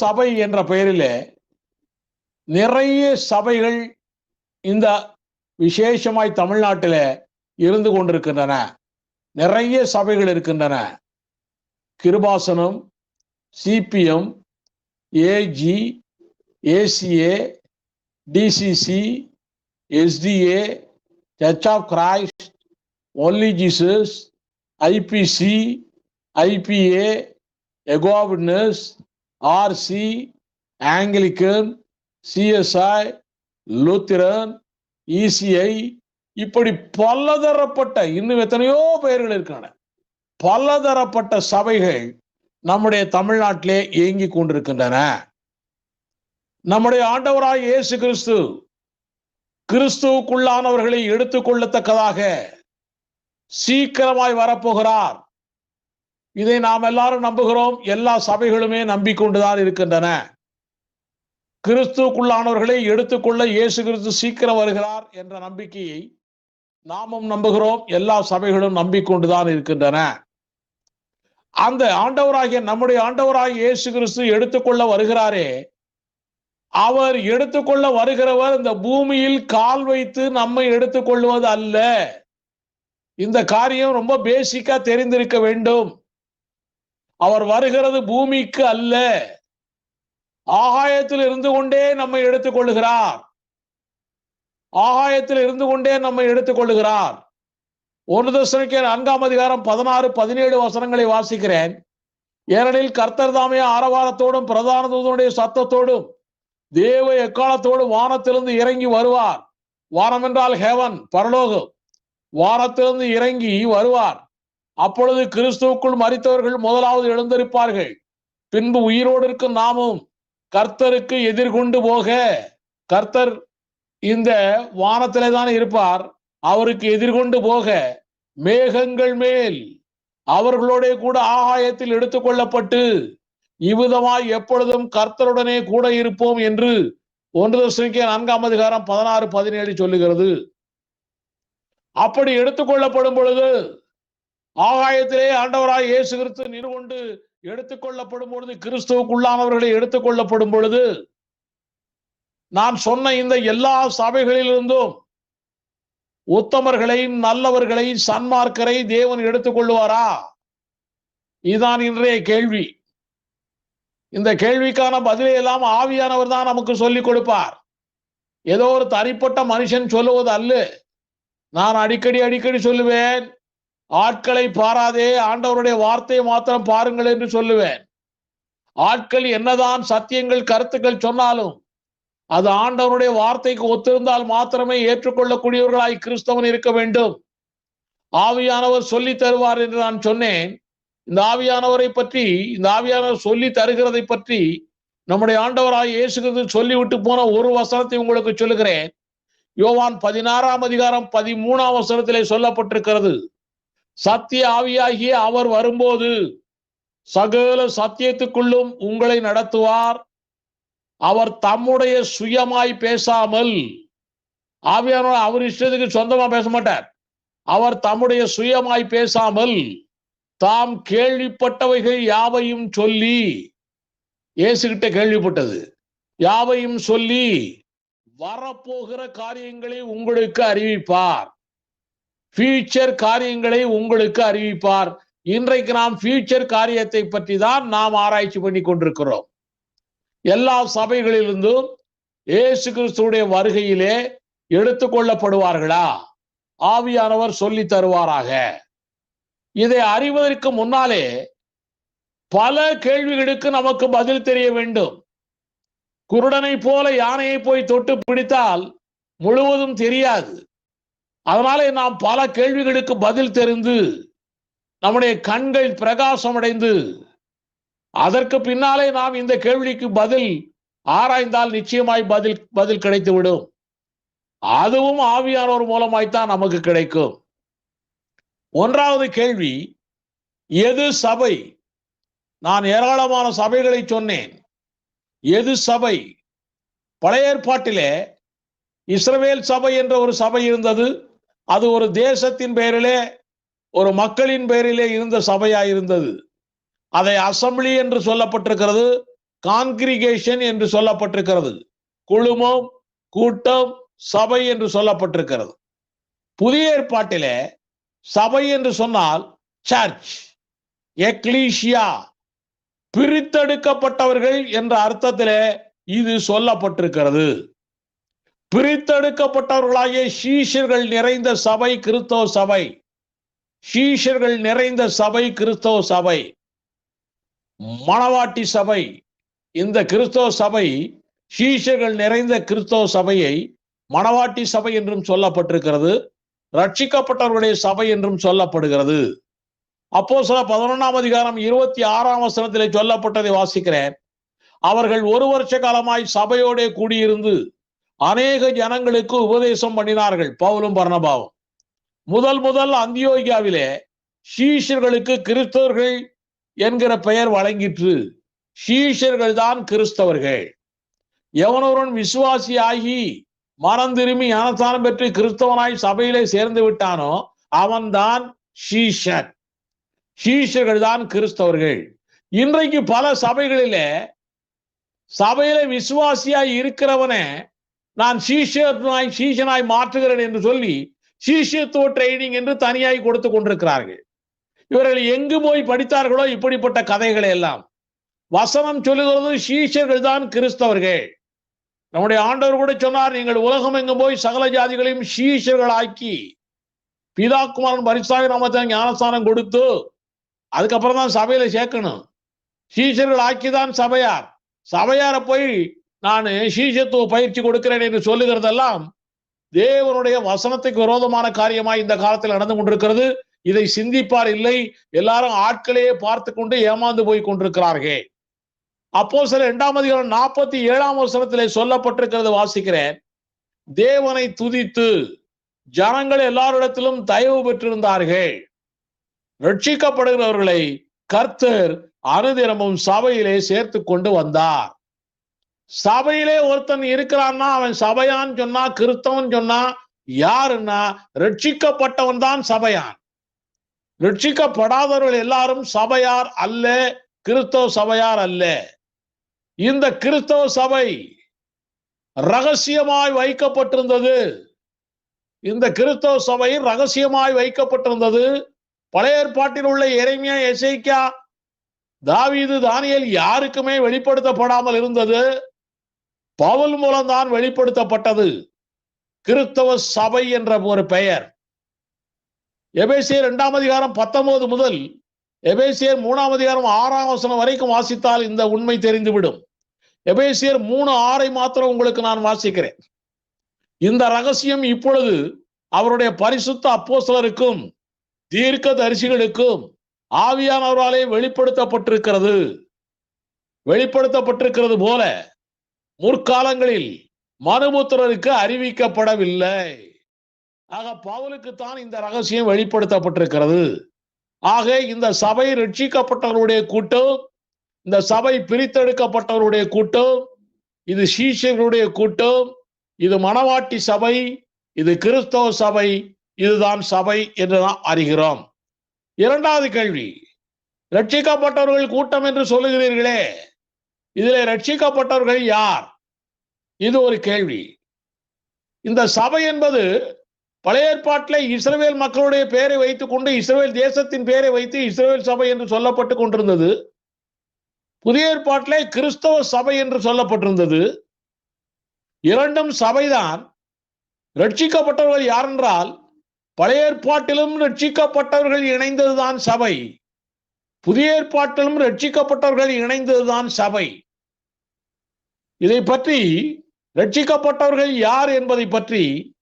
சபை என்ற பெயரிலே நிறைய சபைகள் இந்த விசேஷமாய் தமிழ்நாட்டில் இருந்து கொண்டிருக்கின்றன. நிறைய சபைகள் இருக்கின்றன. Kirubasanam CPM AG ACA TCC SDA Church of Christ Only Jesus IPC IPA eyewitness RC Anglican CSI Lutheran ECI இப்படி பலதரப்பட்ட இன்னும் எத்தனையோ பெயர்கள் இருக்கின்றன. பலதரப்பட்ட சபைகள் நம்முடைய தமிழ்நாட்டிலே இயங்கிக் கொண்டிருக்கின்றன. நம்முடைய ஆண்டவராய் இயேசு கிறிஸ்து கிறிஸ்துவுக்குள்ளானவர்களை எடுத்துக்கொள்ளத்தக்கதாக சீக்கிரமாய் வரப்போகிறார். இதை நாம் எல்லாரும் நம்புகிறோம். எல்லா சபைகளுமே நம்பிக்கொண்டுதான் இருக்கின்றன. கிறிஸ்துக்குள்ளானவர்களை எடுத்துக்கொள்ள இயேசு கிறிஸ்து சீக்கிரம் வருகிறார் என்ற நம்பிக்கையை நாமும் நம்புகிறோம். எல்லா சபைகளும் நம்பிக்கொண்டுதான் இருக்கின்றன. அந்த ஆண்டவராகிய நம்முடைய ஆண்டவராகிய இயேசு கிறிஸ்து எடுத்துக்கொள்ள வருகிறாரே. அவர் எடுத்துக்கொள்ள வருகிறவர் இந்த பூமியில் கால் வைத்து நம்மை எடுத்துக்கொள்வது அல்ல. இந்த காரியம் ரொம்ப பேசிக்கா தெரிந்திருக்க வேண்டும். அவர் வருகிறது பூமிக்கு அல்ல. ஆகாயத்தில் இருந்து கொண்டே நம்மை எடுத்துக் கொள்ளுகிறார். ஆகாயத்தில் இருந்து கொண்டே நம்மை எடுத்துக் கொள்ளுகிறார். ஒன்று தசனிக்க நான்காம் அதிகாரம் பதினாறு பதினேழு வசனங்களை வாசிக்கிறேன். ஏனெனில் கர்த்தர் தாமே ஆரவாரத்தோடும் பிரதான தூதனுடைய சத்தத்தோடும் தேவ எக்காலத்தோடும் வானத்திலிருந்து இறங்கி வருவார். வானம் என்றால் ஹேவன் பரலோகம். வானத்திலிருந்து இறங்கி வருவார். அப்பொழுது கிறிஸ்துவுக்குள் மறித்தவர்கள் முதலாவது எழுந்திருப்பார்கள். பின்பு உயிரோடு இருக்கும் நாமும் கர்த்தருக்கு எதிர்கொண்டு போக கர்த்தர் இந்த வானத்திலே தான் இருப்பார். அவருக்கு எதிர்கொண்டு போக மேகங்கள் மேல் அவர்களோட கூட ஆகாயத்தில் எடுத்துக்கொள்ளப்பட்டு இவ்விதமாய் எப்பொழுதும் கர்த்தருடனே கூட இருப்போம் என்று ஒன்று தசனிக்க நான்காம் அதிகாரம் பதினாறு பதினேழு சொல்லுகிறது. அப்படி எடுத்துக்கொள்ளப்படும் பொழுது ஆகாயத்திலே ஆண்டவராய் இயேசு கிறிஸ்து நிறுவொண்டு எடுத்துக்கொள்ளப்படும் பொழுது கிறிஸ்துவுக்குள்ளானவர்களை எடுத்துக்கொள்ளப்படும் பொழுது நான் சொன்ன இந்த எல்லா சபைகளிலிருந்தும் உத்தமர்களை நல்லவர்களை சன்மார்க்கரை தேவன் எடுத்துக்கொள்வாரா இதுதான் இன்றைய கேள்வி. இந்த கேள்விக்கான பதிலை எல்லாம் ஆவியானவர் தான் நமக்கு சொல்லிக் கொடுப்பார். ஏதோ ஒரு தனிப்பட்ட மனுஷன் சொல்லுவது அல்ல. நான் அடிக்கடி அடிக்கடி சொல்லுவேன். ஆட்களை பாராதே ஆண்டவருடைய வார்த்தையை மாத்திரம் பாருங்கள் என்று சொல்லுவேன். ஆட்கள் என்னதான் சத்தியங்கள் கருத்துக்கள் சொன்னாலும் அது ஆண்டவனுடைய வார்த்தைக்கு ஒத்திருந்தால் மாத்திரமே ஏற்றுக்கொள்ளக்கூடியவர்களாய் கிறிஸ்தவன் இருக்க வேண்டும். ஆவியானவர் சொல்லி தருவார் என்று நான் சொன்னேன். இந்த ஆவியானவரை பற்றி இந்த ஆவியானவர் சொல்லி தருகிறதை பற்றி நம்முடைய ஆண்டவராய் இயேசுகிறது சொல்லிவிட்டு போன ஒரு வசனத்தை உங்களுக்கு சொல்லுகிறேன். யோவான் பதினாறாம் அதிகாரம் பதிமூணாம் வசனத்திலே சொல்லப்பட்டிருக்கிறது. சத்திய ஆவியாகிய அவர் வரும்போது சகல சத்தியத்துக்குள்ளும் உங்களை நடத்துவார். அவர் தம்முடைய சுயமாய் பேசாமல் ஆவியானவர் அவர் இஷ்டத்துக்கு சொந்தமா பேச மாட்டார். அவர் தம்முடைய சுயமாய் பேசாமல் தாம் கேள்விப்பட்டவைகள் யாவையும் சொல்லி இயேசுகிட்ட கேள்விப்பட்டது. யாவையும் சொல்லி வரப்போகிற காரியங்களை உங்களுக்கு அறிவிப்பார். ஃபியூச்சர் காரியங்களை உங்களுக்கு அறிவிப்பார். இன்றைக்கு நாம் ஃபியூச்சர் காரியத்தை பற்றி தான் நாம் ஆராய்ச்சி பண்ணி கொண்டிருக்கிறோம். எல்லா சபைகளிலிருந்தும் இயேசு கிறிஸ்துடைய வருகையிலே எடுத்துக்கொள்ளப்படுவார்களா ஆவியானவர் சொல்லி தருவாராக. இதை அறிவதற்கு முன்னாலே பல கேள்விகளுக்கு நமக்கு பதில் தெரிய வேண்டும். குருடனை போல யானையை போய் தொட்டு பிடித்தால் முழுவதும் தெரியாது. அதனாலே நாம் பல கேள்விகளுக்கு பதில் தெரிந்து நம்முடைய கண்கள் பிரகாசமடைந்து அதற்கு பின்னாலே நாம் இந்த கேள்விக்கு பதில் ஆராய்ந்தால் நிச்சயமாய் பதில் பதில் கிடைத்துவிடும். அதுவும் ஆவியானோர் மூலமாய்த்தான் நமக்கு கிடைக்கும். ஒன்றாவது கேள்வி எது சபை? நான் ஏராளமான சபைகளை சொன்னேன். எது சபை? பழைய ஏற்பாட்டிலே இஸ்ரவேல் சபை என்ற ஒரு சபை இருந்தது. அது ஒரு தேசத்தின் பெயரிலே ஒரு மக்களின் பெயரிலே இருந்த சபையா இருந்தது அதை அசம்பிளி என்று சொல்லப்பட்டிருக்கிறது கான்கிரிகேஷன் என்று சொல்லப்பட்டிருக்கிறது குழுமம் கூட்டம் சபை என்று சொல்லப்பட்டிருக்கிறது. புதிய ஏற்பாட்டிலே சபை என்று சொன்னால் சர்ச் எக்லீஷியா பிரித்தெடுக்கப்பட்டவர்கள் என்ற அர்த்தத்திலே இது சொல்லப்பட்டிருக்கிறது. பிரித்தெடுக்கப்பட்டவர்களாகிய சீஷர்கள் நிறைந்த சபை கிறிஸ்தவ சபை. சீஷர்கள் நிறைந்த சபை கிறிஸ்தவ சபை. மணவாட்டி சபை. இந்த கிறிஸ்தவ சபை சீஷர்கள் நிறைந்த கிறிஸ்தவ சபையை மணவாட்டி சபை என்றும் சொல்லப்பட்டிருக்கிறது. ரட்சிக்கப்பட்டவர்களுடைய சபை என்றும் சொல்லப்படுகிறது. அப்போ சில பதினொன்றாம் அதிகாரம் இருபத்தி ஆறாம் வசனத்திலே சொல்லப்பட்டதை வாசிக்கிறேன். அவர்கள் ஒரு வருஷ காலமாய் சபையோட கூடியிருந்து அநேக ஜனங்களுக்கு உபதேசம் பண்ணினார்கள் பவுலும் பர்ணபாவும். முதல் முதல் அந்தியோகியாவிலே சீஷர்களுக்கு கிறிஸ்தவர்கள் என்கிற பெயர் வழங்கிற்று. சீஷர்கள் தான் கிறிஸ்தவர்கள். எவனொருவன் விசுவாசியாகி மனம் திரும்பி ஞானஸ்தானம் பெற்று கிறிஸ்தவனாய் சபையிலே சேர்ந்து விட்டானோ அவன்தான் ஷீஷன் ஷீஷர்கள் தான் கிறிஸ்தவர்கள். இன்றைக்கு பல சபைகளிலே சபையில விசுவாசியாய் இருக்கிறவனே நான் சீஷனாய் சீஷனாய் மாற்றுகிறேன் என்று சொல்லி சீஷத்துவ ட்ரைனிங் என்று தனியாய் கொடுத்து கொண்டிருக்கிறார்கள். இவர்கள் எங்கு போய் படித்தார்களோ இப்படிப்பட்ட கதைகளை எல்லாம். வசனம் சொல்லுகிறது சீஷர்கள் தான் கிறிஸ்தவர்கள். நம்முடைய ஆண்டவர் கூட சொன்னார் நீங்கள் உலகம் எங்கும் போய் சகல ஜாதிகளையும் சீஷர்களாக்கி பிதாக்குமாரன் பரிசாக நாமத்தை ஞானஸ்தானம் கொடுத்து அதுக்கப்புறம் தான் சபையில சேர்க்கணும். சீஷர்கள் ஆக்கிதான் சபையார். சபையார போய் நான் சீஷத்துவ பயிற்சி கொடுக்கிறேன் என்று சொல்லுகிறதெல்லாம் தேவனுடைய வசனத்துக்கு விரோதமான காரியமாய் இந்த காலத்தில் நடந்து கொண்டிருக்கிறது. இதை சிந்திப்பார் இல்லை. எல்லாரும் ஆட்களையே பார்த்து கொண்டு ஏமாந்து போய் கொண்டிருக்கிறார்கள். அப்போ சில இரண்டாம் அதிகாரம் நாற்பத்தி ஏழாம் வசனத்திலே சொல்லப்பட்டிருக்கிறது வாசிக்கிறேன். தேவனை துதித்து ஜனங்கள் எல்லாரிடத்திலும் தயவு பெற்றிருந்தார்கள். ரட்சிக்கப்படுகிறவர்களை கர்த்தர் அனுதினமும் சபையிலே சேர்த்து கொண்டு வந்தார். சபையிலே ஒருத்தன் இருக்கிறான்னா அவன் சபையான் சொன்னா கிறிஸ்தவன் சொன்னா யாருன்னா ரட்சிக்கப்பட்டவன் தான் சபையான். ரட்சிக்கப்படாதவர்கள் எல்லாரும் சபையார் அல்ல கிறிஸ்தவ சபையார் அல்ல. இந்த கிறிஸ்தவ சபை ரகசியமாய் வைக்கப்பட்டிருந்தது. இந்த கிறிஸ்தவ சபை ரகசியமாய் வைக்கப்பட்டிருந்தது. பழைய ஏற்பாட்டில் உள்ள இறைமையா எசைக்கா தாவீது தானியல் யாருக்குமே வெளிப்படுத்தப்படாமல் இருந்தது. பவுல் மூலம்தான் வெளிப்படுத்தப்பட்டது. கிறிஸ்தவ சபை என்ற ஒரு பெயர். எபேசியர் இரண்டாம் அதிகாரம் பத்தொன்பது முதல் எபேசியர் மூணாம் அதிகாரம் ஆறாம் வசனம் வரைக்கும் வாசித்தால் இந்த உண்மை தெரிந்துவிடும். எபேசியர் மூணு ஆறை மாத்திரம் உங்களுக்கு நான் வாசிக்கிறேன். இந்த ரகசியம் இப்பொழுது அவருடைய பரிசுத்த அப்போசலருக்கும் தீர்க்க தரிசிகளுக்கும் ஆவியானவராலே வெளிப்படுத்தப்பட்டிருக்கிறது. வெளிப்படுத்தப்பட்டிருக்கிறது போல முற்காலங்களில் மனுபுத்திரருக்கு அறிவிக்கப்படவில்லை. ஆக பவுலுக்கு தான் இந்த ரகசியம் வெளிப்படுத்தப்பட்டிருக்கிறது. ஆக இந்த சபை ரட்சிக்கப்பட்டவருடைய கூட்டம் இந்த சபை பிரித்தெடுக்கப்பட்டவருடைய கூட்டம் இது சீஷர்களுடைய கூட்டம் இது மணவாட்டி சபை இது கிறிஸ்தவ சபை இதுதான் சபை என்று நாம் அறிகிறோம். இரண்டாவது கேள்வி ரட்சிக்கப்பட்டவர்கள் கூட்டம் என்று சொல்லுகிறீர்களே இதில் ரட்சிக்கப்பட்டவர்கள் யார்? இது ஒரு கேள்வி. இந்த சபை என்பது பழைய ஏற்பாட்டில் இஸ்ரேல் மக்களுடைய பெயரை வைத்துக் கொண்டு இஸ்ரேல் தேசத்தின் பெயரை வைத்து இஸ்ரேல் சபை என்று சொல்லப்பட்டு கொண்டிருந்தது. புதிய ஏற்பாட்டிலே கிறிஸ்தவ சபை என்று சொல்லப்பட்டிருந்தது. இரண்டும் சபைதான். ரட்சிக்கப்பட்டவர்கள் யார் என்றால் பழைய ஏற்பாட்டிலும் ரட்சிக்கப்பட்டவர்கள் இணைந்ததுதான் சபை. புதிய ஏற்பாட்டிலும் ரட்சிக்கப்பட்டவர்கள் இணைந்ததுதான் சபை. இதை பற்றி ரட்சிக்கப்பட்டவர்கள் யார் என்பதை பற்றி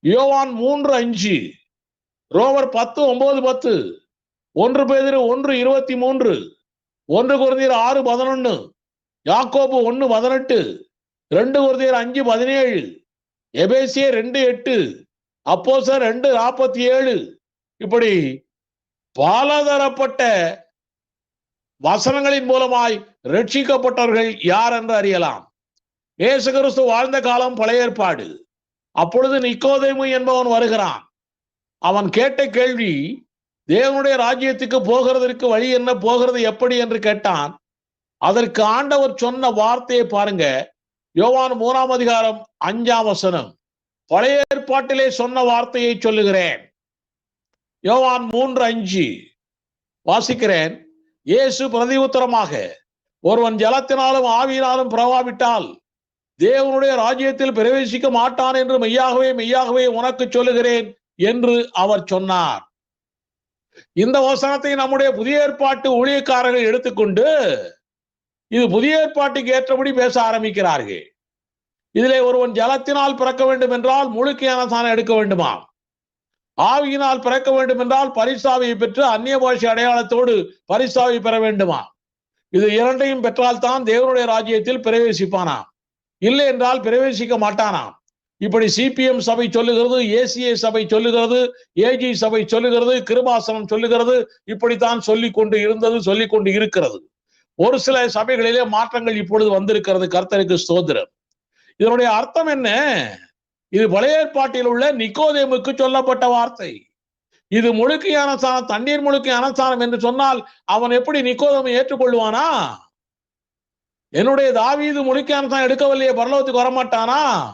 யோவான் மூன்று அஞ்சு ரோமர் பத்து ஒன்பது பத்து ஒன்று பேதிரு ஒன்று இருபத்தி மூன்று ஒன்று குருதியர் ஆறு பதினொன்று யாக்கோபு ஒன்று பதினெட்டு ரெண்டு குருதியர் அஞ்சு பதினேழு எபேசியர் ரெண்டு எட்டு அப்போசர் ரெண்டு நாற்பத்தி ஏழு. இப்படி பலதரப்பட்ட வசனங்களின் மூலமாய் ரட்சிக்கப்பட்டவர்கள் யார் என்று அறியலாம். இயேசு கிறிஸ்து வாழ்ந்த காலம் பழைய ஏற்பாடு. அப்பொழுது நிக்கோதேமு என்பவன் வருகிறான். அவன் கேட்ட கேள்வி தேவனுடைய ராஜ்யத்துக்கு போகிறதற்கு வழி என்ன போகிறது எப்படி என்று கேட்டான். அதற்கு ஆண்டவர் சொன்ன வார்த்தையை பாருங்க. யோவான் மூணாம் அதிகாரம் அஞ்சாம் வசனம். பழைய ஏற்பாட்டிலே சொன்ன வார்த்தையை சொல்லுகிறேன். யோவான் மூன்று அஞ்சு. வாசிக்கிறேன். இயேசு பிரதி உத்தரமாக ஒருவன் ஜலத்தினாலும் ஆவியினாலும் பிரவாவிட்டால் தேவனுடைய ராஜ்யத்தில் பிரவேசிக்க மாட்டான் என்று மெய்யாகவே மெய்யாகவே உனக்கு சொல்லுகிறேன் என்று அவர் சொன்னார். இந்த வசனத்தை நம்முடைய புதிய ஏற்பாட்டு ஊழியக்காரர்கள் எடுத்துக்கொண்டு இது புதிய ஏற்பாட்டுக்கு ஏற்றபடி பேச ஆரம்பிக்கிறார்கள். இதிலே ஒருவன் ஜலத்தினால் பிறக்க வேண்டும் என்றால் முழுக்க ஞானஸ்தானம் எடுக்க வேண்டுமா ஆவியினால் பிறக்க வேண்டும் என்றால் பரிசாவியை பெற்று அந்நிய பாஷை அடையாளத்தோடு பரிசாவை பெற வேண்டுமா இது இரண்டையும் பெற்றால்தான் தேவனுடைய ராஜ்யத்தில் பிரவேசிப்பானாம். இல்லை என்றால் பிரவேசிக்க மாட்டானாம். இப்படி சிபிஎம் சபை சொல்லுகிறது ஏசிஏ சபை சொல்லுகிறது ஏஜி சபை சொல்லுகிறது கிருபாசனம் சொல்லுகிறது இப்படித்தான் சொல்லிக் கொண்டு இருந்தது சொல்லிக் கொண்டு இருக்கிறது. ஒரு சில சபைகளிலே மாற்றங்கள் இப்பொழுது வந்திருக்கிறது கர்த்தருக்கு சோதரம் இதனுடைய அர்த்தம் என்ன? இது பழைய ஏற்பாட்டில் உள்ள நிக்கோதேமுக்கு சொல்லப்பட்ட வார்த்தை. இது முழுக்கையான சாணம் தண்ணீர் முழுக்கையான சாணம் என்று சொன்னால் அவன் எப்படி நிக்கோதமை ஏற்றுக்கொள்வானா? என்னுடைய தாவீது முழுக்க ஞானஸ்தானம் எடுக்கவில்லையே பரலோகத்துக்கு வரமாட்டானா?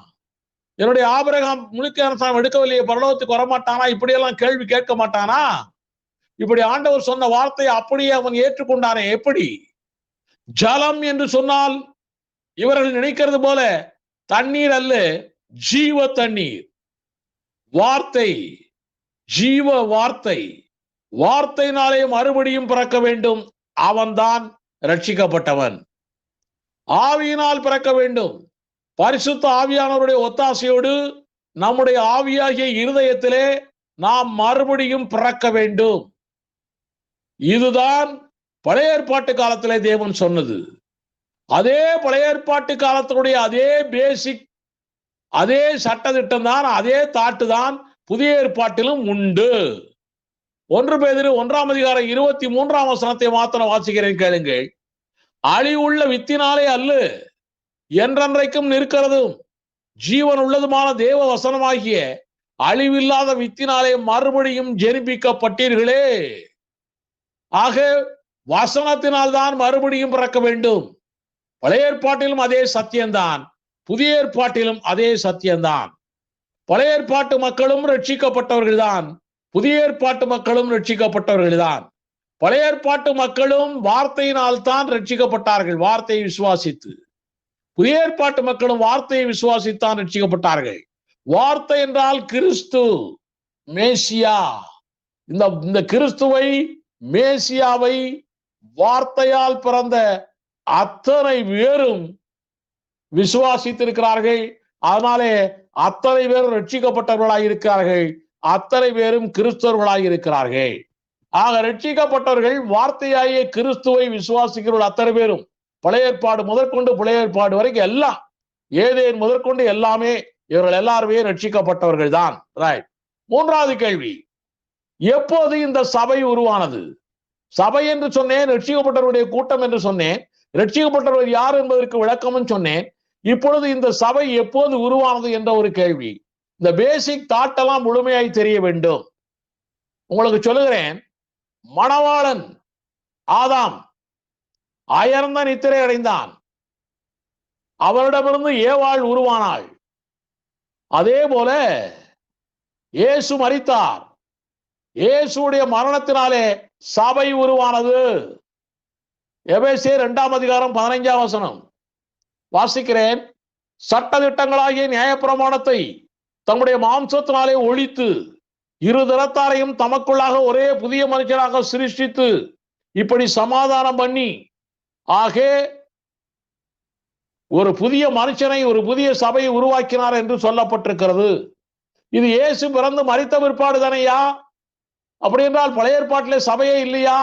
என்னுடைய ஆபரகம் முழுக்க ஞானஸ்தானம் எடுக்கவில்லையே பரலோகத்துக்கு வரமாட்டானா? இப்படியெல்லாம் கேள்வி கேட்க மாட்டானா? இப்படி ஆண்டவர் சொன்ன வார்த்தையை அப்படியே அவன் ஏற்றுக்கொண்டானே எப்படி? ஜலம் என்று சொன்னால் இவர்கள் நினைக்கிறது போல தண்ணீர் அல்ல ஜீவ தண்ணீர். வார்த்தை ஜீவ வார்த்தை. வார்த்தையினாலே மறுபடியும் பிறக்க வேண்டும். அவன்தான் ரட்சிக்கப்பட்டவன். ஆவியினால் பிறக்க வேண்டும். பரிசுத்த ஆவியானவருடைய ஒத்தாசையோடு நம்முடைய ஆவியாகிய இருதயத்திலே நாம் மறுபடியும் பிறக்க வேண்டும். இதுதான் பழைய ஏற்பாட்டு காலத்திலே தேவன் சொன்னது. அதே பழைய ஏற்பாட்டு காலத்தினுடைய அதே பேசிக் அதே சட்டத்திட்டம் தான் அதே தாட்டு தான் புதிய ஏற்பாட்டிலும் உண்டு. ஒன்று பேதிரு ஒன்றாம் அதிகாரம் இருபத்தி மூன்றாம் வசனத்தை மாத்திரம் வாசிக்கிறேன் கேளுங்கள். அழிவுள்ள வித்தினாலே அல்ல என்றென்றைக்கும் நிற்கிறதும் ஜீவன் உள்ளதுமான தேவ வசனமாகிய அழிவில்லாத வித்தினாலே மறுபடியும் ஜெனிப்பிக்கப்பட்டீர்களே. ஆக வசனத்தினால் தான் மறுபடியும் பிறக்க வேண்டும். பழைய ஏற்பாட்டிலும் அதே சத்தியம்தான். புதிய ஏற்பாட்டிலும் அதே சத்தியம்தான். பழைய ஏற்பாட்டு மக்களும் ரட்சிக்கப்பட்டவர்கள்தான். புதிய ஏற்பாட்டு மக்களும் ரட்சிக்கப்பட்டவர்கள்தான். பழைய ஏற்பாட்டு மக்களும் வார்த்தையினால் தான் ரட்சிக்கப்பட்டார்கள். வார்த்தையை விசுவாசித்து. புதிய ஏற்பாட்டு மக்களும் வார்த்தையை விசுவாசித்தான் ரட்சிக்கப்பட்டார்கள். வார்த்தை என்றால் கிறிஸ்து மேசியா. இந்த இந்த கிறிஸ்துவை மேசியாவை வார்த்தையால் பிறந்த அத்தனை பேரும் விசுவாசித்திருக்கிறார்கள். அதனாலே அத்தனை பேரும் ரட்சிக்கப்பட்டவர்களாக இருக்கிறார்கள் அத்தனை பேரும் கிறிஸ்தவர்களாக இருக்கிறார்கள் ஆக ரட்சிக்கப்பட்டவர்கள் வார்த்தையாகிய கிறிஸ்துவை விசுவாசிக்கிறவர்கள் அத்தனை பேரும். பழைய ஏற்பாடு முதற்கொண்டு பழைய ஏற்பாடு வரைக்கும் எல்லாம் ஏதேன் முதற்கொண்டு எல்லாமே இவர்கள் எல்லாருமே ரட்சிக்கப்பட்டவர்கள் தான். ரைட் மூன்றாவது கேள்வி. எப்போது இந்த சபை உருவானது? சபை என்று சொன்னேன் ரட்சிக்கப்பட்டவருடைய கூட்டம் என்று சொன்னேன். ரட்சிக்கப்பட்டவர் யார் என்பதற்கு விளக்கமும் சொன்னேன். இப்பொழுது இந்த சபை எப்போது உருவானது என்ற ஒரு கேள்வி. இந்த பேசிக் தாட்டெல்லாம் முழுமையாய் தெரிய வேண்டும். உங்களுக்கு சொல்லுகிறேன் மணவாளன் ஆதாம் அயர்ந்த நித்திரை அடைந்தான். அவரிடமிருந்து ஏவாள் உருவானாள். அதே போல இயேசு மரித்தார். இயேசுடைய மரணத்தினாலே சபை உருவானது. எபேசே இரண்டாம் அதிகாரம் பதினைஞ்சாம் வசனம். வாசிக்கிறேன். சட்ட திட்டங்களாகிய நியாயப்பிரமாணத்தை தம்முடைய மாம்சத்தினாலே ஒழித்து இரு தரத்தாரையும் தமக்குள்ளாக ஒரே புதிய மனுஷனாக சிருஷ்டித்து இப்படி சமாதானம் பண்ணி ஆக ஒரு புதிய மனுஷனை ஒரு புதிய சபையை உருவாக்கினார் என்று சொல்லப்பட்டிருக்கிறது. இது இயேசு பிறந்து மறித்த பிற்பாடு தானையா? அப்படி என்றால் பழைய ஏற்பாட்டிலே சபையே இல்லையா?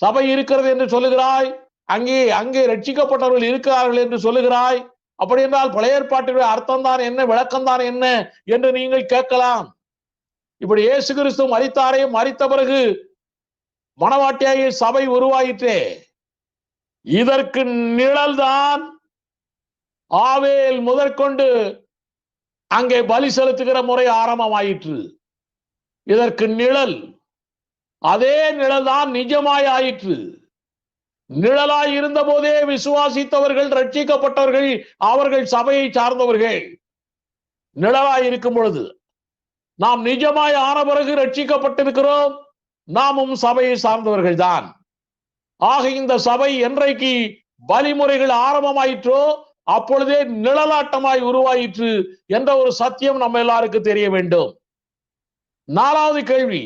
சபை இருக்கிறது என்று சொல்லுகிறாய். அங்கே அங்கே ரட்சிக்கப்பட்டவர்கள் இருக்கிறார்கள் என்று சொல்லுகிறாய். அப்படி என்றால் பழைய ஏற்பாட்டினுடைய அர்த்தம் தான் என்ன விளக்கம் தான் என்ன என்று நீங்கள் கேட்கலாம். இப்படி இயேசு கிறிஸ்து மறித்தாரையும் மறித்த பிறகு மணவாட்டியாகிய சபை உருவாயிற்றே. இதற்கு நிழல்தான் ஆவேல் முதற்கொண்டு அங்கே பலி செலுத்துகிற முறை ஆரம்பமாயிற்று. இதற்கு நிழல் அதே நிழல் தான் நிஜமாய் ஆயிற்று. நிழலாய் இருந்த போதே விசுவாசித்தவர்கள் ரட்சிக்கப்பட்டவர்கள் அவர்கள் சபையை சார்ந்தவர்கள் நிழலாய் இருக்கும் பொழுது நாம் நிஜமாய் ஆன பிறகு ரட்சிக்கப்பட்டிருக்கிறோம். நாமும் சபையை சார்ந்தவர்கள் தான் ஆக இந்த சபை என்றைக்கு வழிமுறைகள் ஆரம்பமாயிற்றோ அப்பொழுதே நிழலாட்டமாய் உருவாயிற்று என்ற ஒரு சத்தியம் நம்ம எல்லாருக்கும் தெரிய வேண்டும். நாலாவது கேள்வி.